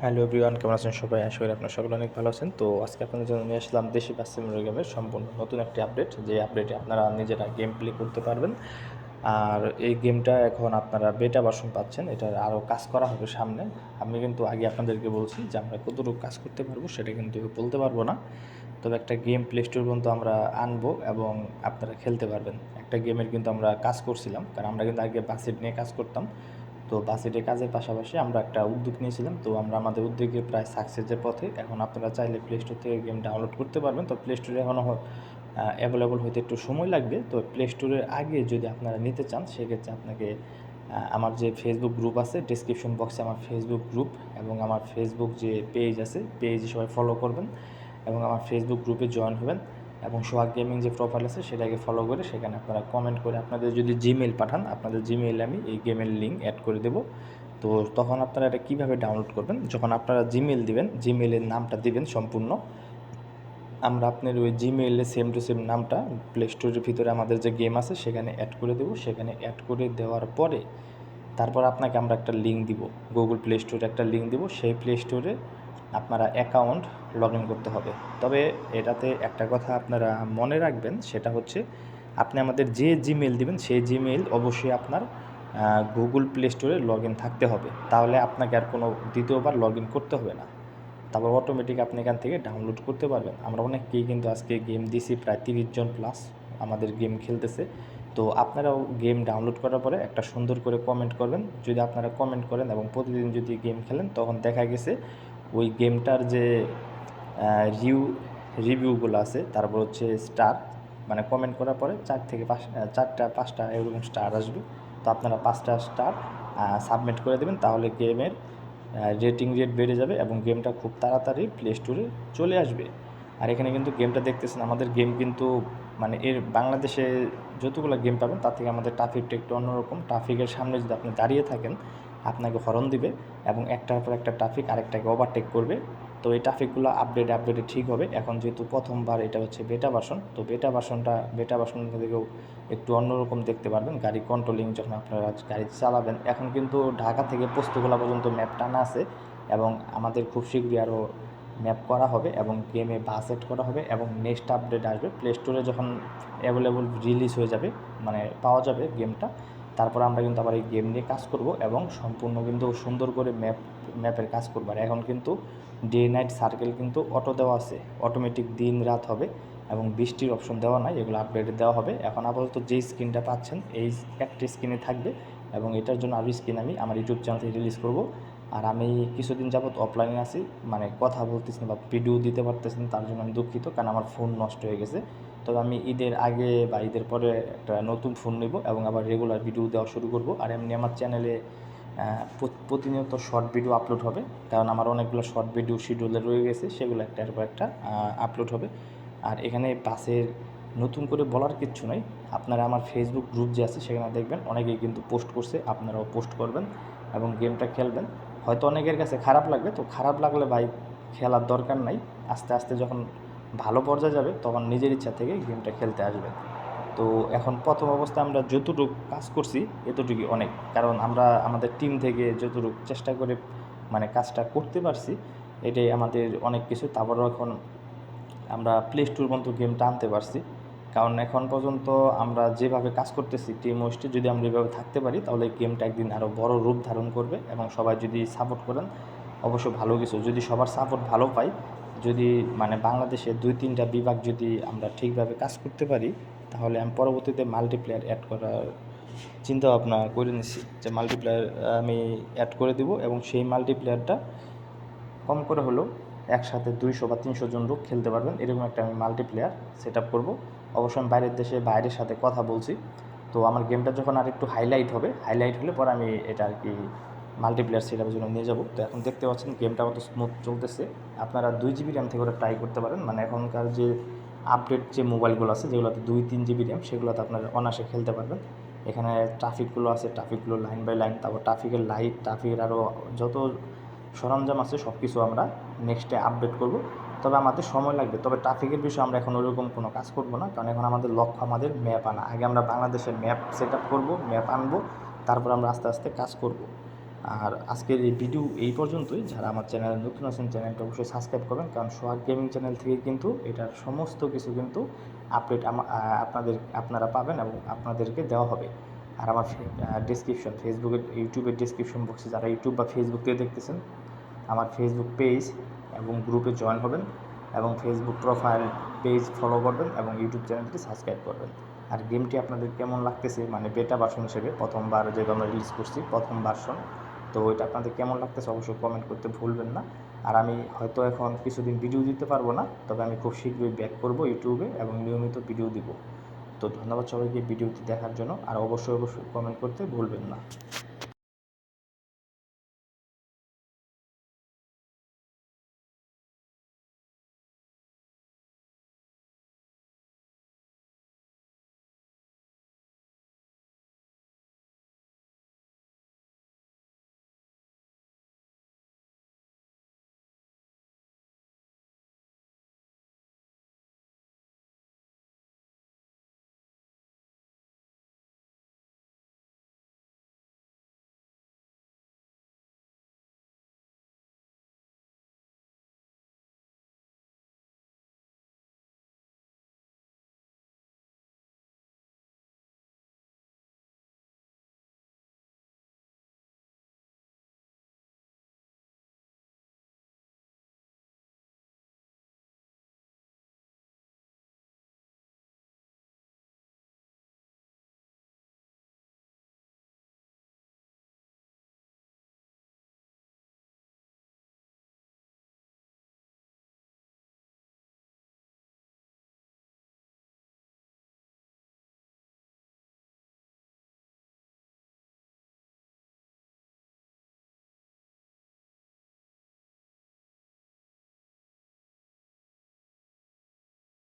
Hello everyone, কেমন আছেন সবাই? আশা করি আপনার সকলে অনেক ভালো আছেন। তো আজকে আপনাদের জন্য নিয়ে আসলাম দেশি বাস্তিমুর গেমের সম্পূর্ণ নতুন একটি আপডেট যে আপডেটে আপনারা নিজেরা গেম প্লে করতে পারবেন। আর এই গেমটা এখন আপনারা বেটা ভার্সন পাচ্ছেন। এটা আরও কাজ করা হবে সামনে। আমি কিন্তু আগে আপনাদেরকে বলছি যে আমরা কতটুকু কাজ করতে পারব, সেটা কিন্তু বলতে পারব না। তবে একটা গেম প্লে স্টোর পর্যন্ত আমরা আনব এবং আপনারা খেলতে পারবেন। একটা গেমের কিন্তু আমরা কাজ করছিলাম। কারণ আমরা কিন্তু আগে বাসেট নিয়ে কাজ করতাম। তো বাসেটের কাজের পাশাপাশি আমরা একটা উদ্যোগ নিয়েছিলাম। তো আমরা আমাদের উদ্যোগে প্রায় সাকসেসের পথে এখন আপনারা চাইলে প্লে স্টোর থেকে গেম ডাউনলোড করতে পারবেন। তো প্লে স্টোরে এখনও অ্যাভেলেবল হতে একটু সময় লাগবে। তো প্লে স্টোরের আগে যদি আপনারা নিতে চান, সেক্ষেত্রে আপনাকে আমার যে ফেসবুক গ্রুপ আছে ডিসক্রিপশন বক্সে আমার ফেসবুক গ্রুপ এবং আমার ফেসবুক যে পেজ আছে পেজে সবাই ফলো করবেন এবং আমার ফেসবুক গ্রুপে জয়েন হবেন। এবং সোহাগ গেমিং যে প্রোফাইল আছে, সেটাকে ফলো করে সেখানে আপনারা কমেন্ট করে আপনাদের যদি জিমেল পাঠান, আপনাদের জিমেইলে আমি এই গেমের লিঙ্ক অ্যাড করে দেবো। তো তখন আপনারা এটা কীভাবে ডাউনলোড করবেন? যখন আপনারা জিমেল দিবেন জিমেলের নামটা দিবেন সম্পূর্ণ। আমরা আপনার ওই জিমেইলে সেম টু সেম নামটা প্লে স্টোরের ভিতরে আমাদের যে গেম আছে, সেখানে অ্যাড করে দেবো। সেখানে অ্যাড করে দেওয়ার পরে তারপর আপনাকে আমরা একটা লিঙ্ক দিব। গুগল প্লে স্টোরে একটা লিঙ্ক দিব। সেই প্লে স্টোরে আপনারা অ্যাকাউন্ট লগ করতে হবে। তবে এটাতে একটা কথা আপনারা মনে রাখবেন, সেটা হচ্ছে আপনি আমাদের যে জিমেল দিবেন, সেই জিমেল অবশ্যই আপনার গুগল প্লে স্টোরে লগ থাকতে হবে। তাহলে আপনাকে আর কোনো দ্বিতীয়বার লগ করতে হবে না। তারপর অটোমেটিক আপনি এখান থেকে ডাউনলোড করতে পারবেন। আমরা অনেককেই কিন্তু আজকে গেম দিছি, প্রায় তিরিশ জন প্লাস আমাদের গেম খেলতেছে। তো আপনারাও গেম ডাউনলোড করার পরে একটা সুন্দর করে কমেন্ট করবেন। যদি আপনারা কমেন্ট করেন এবং প্রতিদিন যদি গেম খেলেন, তখন দেখা গেছে ওই গেমটার যে রিউ, রিভিউগুলো আছে, তারপর হচ্ছে স্টার মানে কমেন্ট করার পরে চার থেকে পাঁচ চারটা, পাঁচটা এরকম স্টার আসবে। তো আপনারা পাঁচটা স্টার সাবমিট করে দেবেন, তাহলে গেমের রেটিং রেট বেড়ে যাবে এবং গেমটা খুব তাড়াতাড়ি প্লে স্টোরে চলে আসবে। আর এখানে কিন্তু গেমটা দেখতেছেন, আমাদের গেম কিন্তু মানে এর বাংলাদেশে যতগুলো গেম পাবেন, তার থেকে আমাদের ট্রাফিকটা একটু অন্যরকম। ট্রাফিকের সামনে যদি আপনি দাঁড়িয়ে থাকেন আপনাকে হরন দিবে এবং একটার পর একটা ট্রাফিক আরেকটাকে ওভারটেক করবে। তো এই ট্রাফিকগুলো আপডেট আপডেটে ঠিক হবে। এখন যেহেতু প্রথমবার এটা হচ্ছে বেটা বাসন তো বেটা বাসনটা বেটা বাসন থেকেও একটু অন্যরকম দেখতে পারবেন। গাড়ি কন্ট্রোলিং যখন আপনারা গাড়ি চালাবেন, এখন কিন্তু ঢাকা থেকে পোস্তগোলা পর্যন্ত ম্যাপ টানা আছে এবং আমাদের খুব শীঘ্রই আরও ম্যাপ করা হবে এবং গেমে বাসেট করা হবে এবং নেক্সট আপডেট আসবে। প্লে স্টোরে যখন অ্যাভেলেবল রিলিজ হয়ে যাবে মানে পাওয়া যাবে গেমটা তারপর আমরা কিন্তু আবার এই গেম নিয়ে কাজ করব এবং সম্পূর্ণ কিন্তু সুন্দর করে ম্যাপ ম্যাপের কাজ করব। আর এখন কিন্তু ডে নাইট সার্কেল কিন্তু অটো দেওয়া আছে। অটোমেটিক দিন রাত হবে এবং বৃষ্টির অপশন দেওয়া নাই, এগুলো আপডেট দেওয়া হবে। এখন আপাতত যেই স্ক্রিনটা পাচ্ছেন, এই একটি স্ক্রিনে থাকবে এবং এটার জন্য আরও স্ক্রিন আমি আমার ইউটিউব চ্যানেল থেকে রিলিজ করব। আর আমি কিছুদিন যাবৎ অফলাইনে আছি মানে কথা বলতেছি না বা ভিডিও দিতে পারতেছি না, তার জন্য আমি দুঃখিত, কারণ আমার ফোন নষ্ট হয়ে গেছে। তবে আমি ঈদের আগে বা ঈদের পরে একটা নতুন ফোন নেব এবং আবার রেগুলার ভিডিও দেওয়া শুরু করব। আর এমনি আমার চ্যানেলে প্রতিনিয়ত শর্ট ভিডিও আপলোড হবে। কারণ আমার অনেকগুলো শর্ট ভিডিও শিডিউলে রয়ে গেছে, সেগুলো একটার পর একটা আপলোড হবে। আর এখানে বাসের নতুন করে বলার কিচ্ছু নাই। আপনারা আমার ফেসবুক গ্রুপ যে আছে, সেখানে দেখবেন। অনেকেই কিন্তু পোস্ট করছে, আপনারাও পোস্ট করবেন এবং গেমটা খেলবেন। হয়তো অনেকের কাছে খারাপ লাগবে, তো খারাপ লাগলে ভাই খেলার দরকার নাই। আস্তে আস্তে যখন ভালো পর্যায়ে যাবে, তখন নিজের ইচ্ছা থেকে গেমটা খেলতে আসবে। তো এখন প্রথম অবস্থায় আমরা যতটুকু কাজ করছি, এতটুকুই অনেক। কারণ আমরা, আমাদের টিম থেকে যতটুকু চেষ্টা করে মানে কাজটা করতে পারছি, এটাই আমাদের অনেক কিছু। তারপরেও এখন আমরা প্লে স্টোর পর্যন্ত গেমটা আনতে পারছি। কারণ এখন পর্যন্ত আমরা যেভাবে কাজ করতেছি টিম ওয়েস্টে যদি আমরা এভাবে থাকতে পারি, তাহলে গেমটা একদিন আরও বড় রূপ ধারণ করবে এবং সবাই যদি সাপোর্ট করেন, অবশ্য ভালো কিছু। যদি সবার সাপোর্ট ভালো পাই যদি মানে বাংলাদেশে দুই, তিনটা বিভাগ যদি আমরা ঠিকভাবে কাজ করতে পারি, তাহলে আমি পরবর্তীতে মাল্টিপ্লেয়ার অ্যাড করার চিন্তা ভাবনা করে নিচ্ছি যে মাল্টিপ্লেয়ার আমি অ্যাড করে দিব এবং সেই মাল্টিপ্লেয়ারটা কম করে হলেও একসাথে দুইশো বা তিনশো জন লোক খেলতে পারবেন। এরকম একটা আমি মাল্টিপ্লেয়ার সেট আপ করব। অবশ্যই আমি বাইরের দেশে বাইরের সাথে কথা বলছি। তো আমার গেমটা যখন আর একটু হাইলাইট হবে হাইলাইট হলে পরে আমি এটা আর কি মাল্টিপ্লেয়ার সেট আপের জন্য নিয়ে যাব। তো এখন দেখতে পাচ্ছেন গেমটা কত স্মুথ চলতেছে। আপনারা দুই জিবি র্যাম থেকে ওটা ট্রাই করতে পারেন। মানে এখনকার যে আপডেট যে মোবাইলগুলো আছে, যেগুলোতে দুই, তিন জিবি র্যাম সেগুলোতে আপনারা অনায়াসে খেলতে পারবেন। এখানে ট্রাফিকগুলো আছে ট্রাফিকগুলো লাইন বাই লাইন তারপর ট্রাফিকের লাইট ট্রাফিকের আরও যত সরঞ্জাম আছে সব কিছু আমরা নেক্সটে আপডেট করব। তবে আমাদের সময় লাগবে। তবে ট্রাফিকের বিষয়ে আমরা এখন ওরকম কোনো কাজ করব না। কারণ এখন আমাদের লক্ষ্য আমাদের ম্যাপ আনা। আগে আমরা বাংলাদেশের ম্যাপ সেট আপ করব ম্যাপ আনব, তারপর আমরা আস্তে আস্তে কাজ করব। আর আজকের এই ভিডিও এই পর্যন্তই। যারা আমার চ্যানেলে নতুন আছেন চ্যানেলটা অবশ্যই সাবস্ক্রাইব করবেন, কারণ সোহাগ গেমিং চ্যানেল থেকে কিন্তু এটার সমস্ত কিছু কিন্তু আপডেট আপনাদের, আপনারা পাবেন এবং আপনাদেরকে দেওয়া হবে। আর আমার ডিসক্রিপশন ফেসবুকের ইউটিউবের ডিসক্রিপশন বক্সে যারা ইউটিউব বা ফেসবুক থেকে দেখতেছেন, আমার ফেসবুক পেজ এবং গ্রুপে জয়েন হবেন এবং ফেসবুক প্রোফাইল পেজ ফলো করবেন এবং ইউটিউব চ্যানেলটি সাবস্ক্রাইব করবেন। আর গেমটি আপনাদের কেমন লাগতেছে মানে বেটা ভার্সন হিসেবে প্রথমবার যেহেতু আমরা রিলিজ করছি, প্রথম ভার্সন তো ওইটা আপনাদের কেমন লাগতেছে অবশ্যই কমেন্ট করতে ভুলবেন না। আর আমি হয়তো এখন কিছুদিন ভিডিও দিতে পারব না, তবে আমি খুব শীঘ্রই ব্যাক করব ইউটিউবে এবং নিয়মিত ভিডিও দিব। তো ধন্যবাদ সবাইকে ভিডিওটি দেখার জন্য, আর অবশ্যই অবশ্যই কমেন্ট করতে ভুলবেন না।